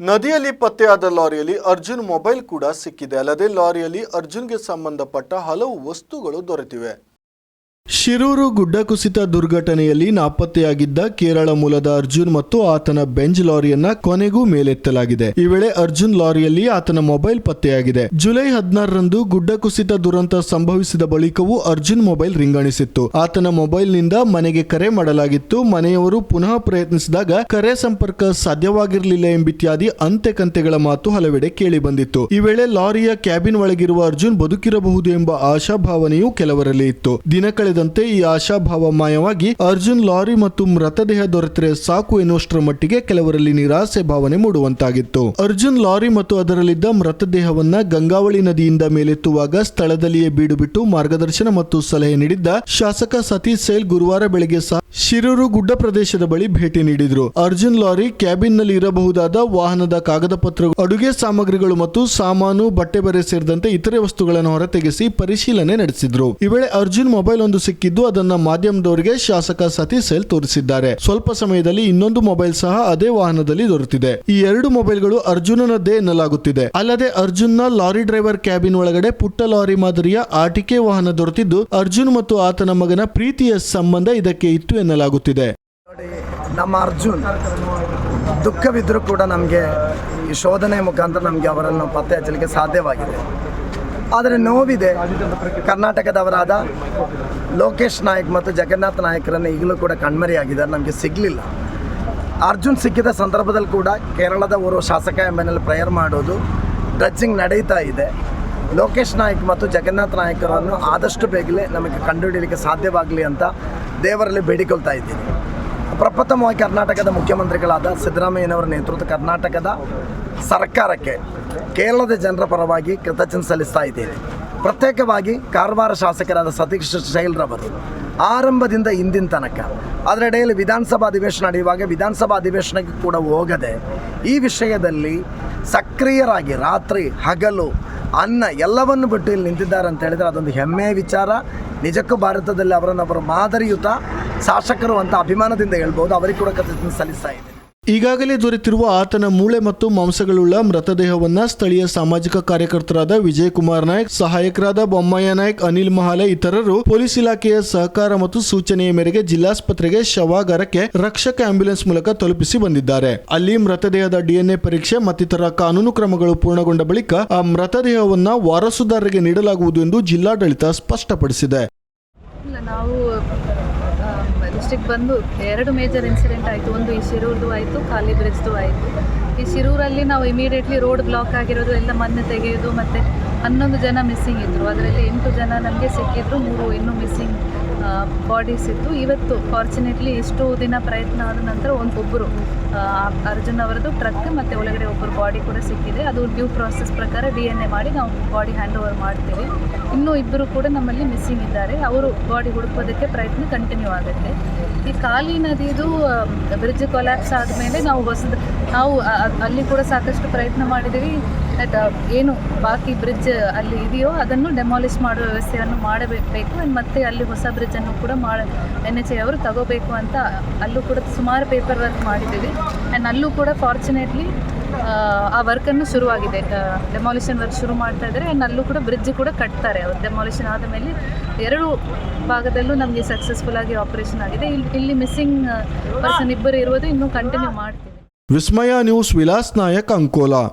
ನದಿಯಲ್ಲಿ ಪತ್ತೆಯಾದ ಲಾರಿಯಲ್ಲಿ ಅರ್ಜುನ್ ಮೊಬೈಲ್ ಕೂಡ ಸಿಕ್ಕಿದೆ. ಅಲ್ಲದೆ ಲಾರಿಯಲ್ಲಿ ಅರ್ಜುನ್ಗೆ ಸಂಬಂಧಪಟ್ಟ ಹಲವು ವಸ್ತುಗಳು ದೊರೆತಿವೆ. ಶಿರೂರು ಗುಡ್ಡ ಕುಸಿತ ದುರ್ಘಟನೆಯಲ್ಲಿ ನಾಪತ್ತೆಯಾಗಿದ್ದ ಕೇರಳ ಮೂಲದ ಅರ್ಜುನ್ ಮತ್ತು ಆತನ ಬೆಂಜ್ ಲಾರಿಯನ್ನ ಕೊನೆಗೂ ಮೇಲೆತ್ತಲಾಗಿದೆ. ಈ ವೇಳೆ ಅರ್ಜುನ್ ಲಾರಿಯಲ್ಲಿ ಆತನ ಮೊಬೈಲ್ ಪತ್ತೆಯಾಗಿದೆ. ಜುಲೈ ಹದಿನಾರರಂದು ಗುಡ್ಡ ಕುಸಿತ ದುರಂತ ಸಂಭವಿಸಿದ ಬಳಿಕವೂ ಅರ್ಜುನ್ ಮೊಬೈಲ್ ರಿಂಗಣಿಸಿತ್ತು. ಆತನ ಮೊಬೈಲ್ನಿಂದ ಮನೆಗೆ ಕರೆ ಮಾಡಲಾಗಿತ್ತು. ಮನೆಯವರು ಪುನಃ ಪ್ರಯತ್ನಿಸಿದಾಗ ಕರೆ ಸಂಪರ್ಕ ಸಾಧ್ಯವಾಗಿರಲಿಲ್ಲ ಎಂಬಿತ್ಯಾದಿ ಅಂತೆ ಕಂತೆಗಳ ಮಾತು ಹಲವೆಡೆ ಕೇಳಿ ಬಂದಿತ್ತು ಈ ವೇಳೆ ಲಾರಿಯ ಕ್ಯಾಬಿನ್ ಒಳಗಿರುವ ಅರ್ಜುನ್ ಬದುಕಿರಬಹುದು ಎಂಬ ಆಶಾಭಾವನೆಯೂ ಕೆಲವರಲ್ಲಿ ಇತ್ತು. ದಿನ ಕಳೆದಂತೆ ಈ ಆಶಾಭಾವ ಮಾಯವಾಗಿ ಅರ್ಜುನ್ ಲಾರಿ ಮತ್ತು ಮೃತದೇಹ ದೊರೆತರೆ ಸಾಕು ಎನ್ನುವಷ್ಟರ ಮಟ್ಟಿಗೆ ಕೆಲವರಲ್ಲಿ ನಿರಾಸೆ ಭಾವನೆ ಮೂಡುವಂತಾಗಿತ್ತು. ಅರ್ಜುನ್ ಲಾರಿ ಮತ್ತು ಅದರಲ್ಲಿದ್ದ ಮೃತದೇಹವನ್ನ ಗಂಗಾವಳಿ ನದಿಯಿಂದ ಮೇಲೆತ್ತುವಾಗ ಸ್ಥಳದಲ್ಲಿಯೇ ಬೀಡುಬಿಟ್ಟು ಮಾರ್ಗದರ್ಶನ ಮತ್ತು ಸಲಹೆ ನೀಡಿದ್ದ ಶಾಸಕ ಸತೀಶ್ ಸೇಲ್ ಗುರುವಾರ ಬೆಳಗ್ಗೆ ಸಹ ಶಿರೂರು ಗುಡ್ಡ ಪ್ರದೇಶದ ಬಳಿ ಭೇಟಿ ನೀಡಿದ್ರು. ಅರ್ಜುನ್ ಲಾರಿ ಕ್ಯಾಬಿನ್ನಲ್ಲಿ ಇರಬಹುದಾದ ವಾಹನದ ಕಾಗದ ಪತ್ರ, ಅಡುಗೆ ಸಾಮಗ್ರಿಗಳು ಮತ್ತು ಸಾಮಾನು, ಬಟ್ಟೆ ಬರೆ ಸೇರಿದಂತೆ ಇತರೆ ವಸ್ತುಗಳನ್ನು ಹೊರತೆಗೆಸಿ ಪರಿಶೀಲನೆ ನಡೆಸಿದ್ರು. ಈ ವೇಳೆ ಅರ್ಜುನ್ ಮೊಬೈಲ್ ಒಂದು ಸಿಕ್ಕಿದ್ದು, ಅದನ್ನ ಮಾಧ್ಯಮದವರಿಗೆ ಶಾಸಕ ಸತೀಶ್ ಸೇಲ್ ತೋರಿಸಿದ್ದಾರೆ. ಸ್ವಲ್ಪ ಸಮಯದಲ್ಲಿ ಇನ್ನೊಂದು ಮೊಬೈಲ್ ಸಹ ಅದೇ ವಾಹನದಲ್ಲಿ ದೊರೆತಿದೆ. ಈ ಎರಡು ಮೊಬೈಲ್ಗಳು ಅರ್ಜುನನದ್ದೇ ಎನ್ನಲಾಗುತ್ತಿದೆ. ಅಲ್ಲದೆ ಅರ್ಜುನ್ನ ಲಾರಿ ಡ್ರೈವರ್ ಕ್ಯಾಬಿನ್ ಒಳಗಡೆ ಪುಟ್ಟ ಲಾರಿ ಮಾದರಿಯ ಆಟಿಕೆ ವಾಹನ ದೊರೆತಿದ್ದು, ಅರ್ಜುನ್ ಮತ್ತು ಆತನ ಮಗನ ಪ್ರೀತಿಯ ಸಂಬಂಧ ಇದಕ್ಕೆ ಇತ್ತು ಎನ್ನಲಾಗುತ್ತಿದೆ. ನಮ್ಮ ಅರ್ಜುನ್ ದುಃಖವಿದ್ದರೂ ಕೂಡ ನಮಗೆ ಈ ಶೋಧನೆ ಮುಖಾಂತರ ನಮಗೆ ಅವರನ್ನು ಪತ್ತೆ ಹಚ್ಚಲಿಕ್ಕೆ ಸಾಧ್ಯವಾಗಿದೆ. ಆದರೆ ನೋವಿದೆ. ಕರ್ನಾಟಕದವರಾದ ಲೋಕೇಶ್ ನಾಯಕ್ ಮತ್ತು ಜಗನ್ನಾಥ್ ನಾಯಕರನ್ನು ಈಗಲೂ ಕೂಡ ಕಣ್ಮರೆಯಾಗಿದ್ದಾರೆ. ನಮಗೆ ಸಿಗಲಿಲ್ಲ. ಅರ್ಜುನ್ ಸಿಕ್ಕಿದ ಸಂದರ್ಭದಲ್ಲಿ ಕೂಡ ಕೇರಳದ ಓರ್ವ ಶಾಸಕ ಎಂಬನಲ್ಲಿ ಪ್ರೇಯರ್ ಮಾಡೋದು ಡ್ರಜ್ಜಿಂಗ್ ನಡೀತಾ ಇದೆ. ಲೋಕೇಶ್ ನಾಯಕ್ ಮತ್ತು ಜಗನ್ನಾಥ್ ನಾಯಕರನ್ನು ಆದಷ್ಟು ಬೇಗಲೇ ನಮಗೆ ಕಂಡುಹಿಡಿಯಲಿಕ್ಕೆ ಸಾಧ್ಯವಾಗಲಿ ಅಂತ ದೇವರಲ್ಲಿ ಬೇಡಿಕೊಳ್ತಾ ಇದ್ದೀನಿ. ಪ್ರಪ್ರಥಮವಾಗಿ ಕರ್ನಾಟಕದ ಮುಖ್ಯಮಂತ್ರಿಗಳಾದ ಸಿದ್ದರಾಮಯ್ಯನವರ ನೇತೃತ್ವ ಕರ್ನಾಟಕದ ಸರ್ಕಾರಕ್ಕೆ ಕೇರಳದ ಜನರ ಪರವಾಗಿ ಕೃತಜ್ಞತೆ ಸಲ್ಲಿಸ್ತಾ ಇದ್ದೇನೆ. ಪ್ರತ್ಯೇಕವಾಗಿ ಕಾರವಾರ ಶಾಸಕರಾದ ಸತೀಶ್ ಶೈಲ್ರವರು ಆರಂಭದಿಂದ ಇಂದಿನ ತನಕ ಅದರಡೆಯಲ್ಲಿ ವಿಧಾನಸಭಾ ಅಧಿವೇಶನ ನಡೆಯುವಾಗ ವಿಧಾನಸಭಾ ಅಧಿವೇಶನಕ್ಕೆ ಕೂಡ ಹೋಗದೆ ಈ ವಿಷಯದಲ್ಲಿ ಸಕ್ರಿಯರಾಗಿ ರಾತ್ರಿ ಹಗಲು ಅನ್ನ ಎಲ್ಲವನ್ನು ಬಿಟ್ಟು ಇಲ್ಲಿ ನಿಂತಿದ್ದಾರೆ ಅಂತ ಹೇಳಿದರೆ ಅದೊಂದು ಹೆಮ್ಮೆಯ ವಿಚಾರ. ನಿಜಕ್ಕೂ ಭಾರತದಲ್ಲಿ ಅವರನ್ನು ಅವರ ಮಾದರಿಯುತ ಶಾಸಕರು ಅಂತ ಅಭಿಮಾನದಿಂದ ಹೇಳ್ಬೋದು. ಅವರಿಗೆ ಕೂಡ ಕೃತಜ್ಞತೆ ಸಲ್ಲಿಸ್ತಾ ಈಗಾಗಲೇ ದೊರೆತಿರುವ ಆತನ ಮೂಳೆ ಮತ್ತು ಮಾಂಸಗಳುಳ್ಳ ಮೃತದೇಹವನ್ನು ಸ್ಥಳೀಯ ಸಾಮಾಜಿಕ ಕಾರ್ಯಕರ್ತರಾದ ವಿಜಯ್ ಕುಮಾರ್ ನಾಯ್ಕ್, ಸಹಾಯಕರಾದ ಬೊಮ್ಮಯ್ಯ ನಾಯ್ಕ್, ಅನಿಲ್ ಮಹಾಲೆ ಇತರರು ಪೊಲೀಸ್ ಇಲಾಖೆಯ ಸಹಕಾರ ಮತ್ತು ಸೂಚನೆಯ ಮೇರೆಗೆ ಜಿಲ್ಲಾಸ್ಪತ್ರೆಗೆ ಶವಾಗಾರಕ್ಕೆ ರಕ್ಷಕ ಆಂಬ್ಯುಲೆನ್ಸ್ ಮೂಲಕ ತಲುಪಿಸಿ ಬಂದಿದ್ದಾರೆ. ಅಲ್ಲಿ ಮೃತದೇಹದ ಡಿಎನ್ಎ ಪರೀಕ್ಷೆ ಮತ್ತಿತರ ಕಾನೂನು ಕ್ರಮಗಳು ಪೂರ್ಣಗೊಂಡ ಬಳಿಕ ಆ ಮೃತದೇಹವನ್ನು ವಾರಸುದಾರರಿಗೆ ನೀಡಲಾಗುವುದು ಎಂದು ಜಿಲ್ಲಾಡಳಿತ ಸ್ಪಷ್ಟಪಡಿಸಿದೆ. ನಾವು ಡಿಸ್ಟ್ರಿಕ್ಟ್ ಬಂದು ಎರಡು ಮೇಜರ್ ಇನ್ಸಿಡೆಂಟ್ ಆಯಿತು. ಒಂದು ಈ ಶಿರೂರ್ದು ಆಯಿತು, ಖಾಲಿ ಬ್ರಿಡ್ಜ್ದು ಆಯಿತು. ಈ ಶಿರೂರಲ್ಲಿ ನಾವು ಇಮಿಡಿಯೇಟ್ಲಿ ರೋಡ್ ಬ್ಲಾಕ್ ಆಗಿರೋದು, ಎಲ್ಲ ಮೊನ್ನೆ ತೆಗೆಯೋದು, ಮತ್ತು ಹನ್ನೊಂದು ಜನ ಮಿಸ್ಸಿಂಗ್ ಇದ್ದರು ಅದರಲ್ಲಿ ಎಂಟು ಜನ ನಮಗೆ ಸಿಕ್ಕಿದ್ರು, ಮೂರು ಇನ್ನೂ ಮಿಸ್ಸಿಂಗ್ ಬಾಡೀಸ್ ಇತ್ತು ಇವತ್ತು ಫಾರ್ಚುನೇಟ್ಲಿ ಇಷ್ಟು ದಿನ ಪ್ರಯತ್ನ ಆದ ನಂತರ ಒಂದು ಒಬ್ಬರು ಅರ್ಜುನ್ ಅವರದ್ದು ಟ್ರಕ್ ಮತ್ತು ಒಳಗಡೆ ಒಬ್ಬರು ಬಾಡಿ ಕೂಡ ಸಿಕ್ಕಿದೆ. ಅದು ಡ್ಯೂ ಪ್ರಾಸೆಸ್ ಪ್ರಕಾರ ಡಿ ಎನ್ ಎ ಮಾಡಿ ನಾವು ಬಾಡಿ ಹ್ಯಾಂಡ್ ಓವರ್ ಮಾಡ್ತೀವಿ. ಇನ್ನೂ ಇಬ್ಬರು ಕೂಡ ನಮ್ಮಲ್ಲಿ ಮಿಸ್ಸಿಂಗ್ ಇದ್ದಾರೆ. ಅವರು ಬಾಡಿ ಹುಡುಕೋದಕ್ಕೆ ಪ್ರಯತ್ನ ಕಂಟಿನ್ಯೂ ಆಗುತ್ತೆ. ಈ ಕಾಲಿ ನದಿದು ಬ್ರಿಡ್ಜ್ ಕೊಲ್ಯಾಪ್ಸ್ ಆದಮೇಲೆ ನಾವು ಹೊಸದು, ನಾವು ಅಲ್ಲಿ ಕೂಡ ಸಾಕಷ್ಟು ಪ್ರಯತ್ನ ಮಾಡಿದ್ದೀವಿ. ಏನು ಬಾಕಿ ಬ್ರಿಡ್ಜ್ ಅಲ್ಲಿ ಇದೆಯೋ ಅದನ್ನು ಡೆಮಾಲಿಷ್ ಮಾಡುವ ವ್ಯವಸ್ಥೆಯನ್ನು ಮಾಡಬೇಕು ಆ್ಯಂಡ್ ಮತ್ತೆ ಅಲ್ಲಿ ಹೊಸ ಬ್ರಿಡ್ಜನ್ನು ಕೂಡ ಮಾಡ ಎನ್ ಎಚ್ ಎ ಅವರು ತಗೋಬೇಕು ಅಂತ ಅಲ್ಲೂ ಕೂಡ ಸುಮಾರು ಪೇಪರ್ ವರ್ಕ್ ಮಾಡಿದ್ದೀವಿ. ಆ್ಯಂಡ್ ಅಲ್ಲೂ ಕೂಡ ಫಾರ್ಚುನೇಟ್ಲಿ ಆ ವರ್ಕನ್ನು ಶುರುವಾಗಿದೆ. ಡೆಮಾಲಿಷನ್ ವರ್ಕ್ ಶುರು ಮಾಡ್ತಾ ಇದ್ದಾರೆ ಆ್ಯಂಡ್ ಅಲ್ಲೂ ಕೂಡ ಬ್ರಿಡ್ಜ್ ಕೂಡ ಕಟ್ತಾರೆ ಅವ್ರು. ಡೆಮಾಲಿಷನ್ ಆದ ಮೇಲೆ ಎರಡು ಭಾಗದಲ್ಲೂ ನಮಗೆ ಸಕ್ಸಸ್ಫುಲ್ ಆಗಿ ಆಪರೇಷನ್ ಆಗಿದೆ. ಇಲ್ಲಿ ಇಲ್ಲಿ ಮಿಸ್ಸಿಂಗ್ ಪರ್ಸನ್ ಇಬ್ಬರು ಇರುವುದು ಇನ್ನೂ ಕಂಟಿನ್ಯೂ ಮಾಡ್ತೀವಿ. ವಿಸ್ಮಯ ನ್ಯೂಸ್ ವಿಲಾಸ್ ನಾಯಕ್ ಅಂಕೋಲಾ.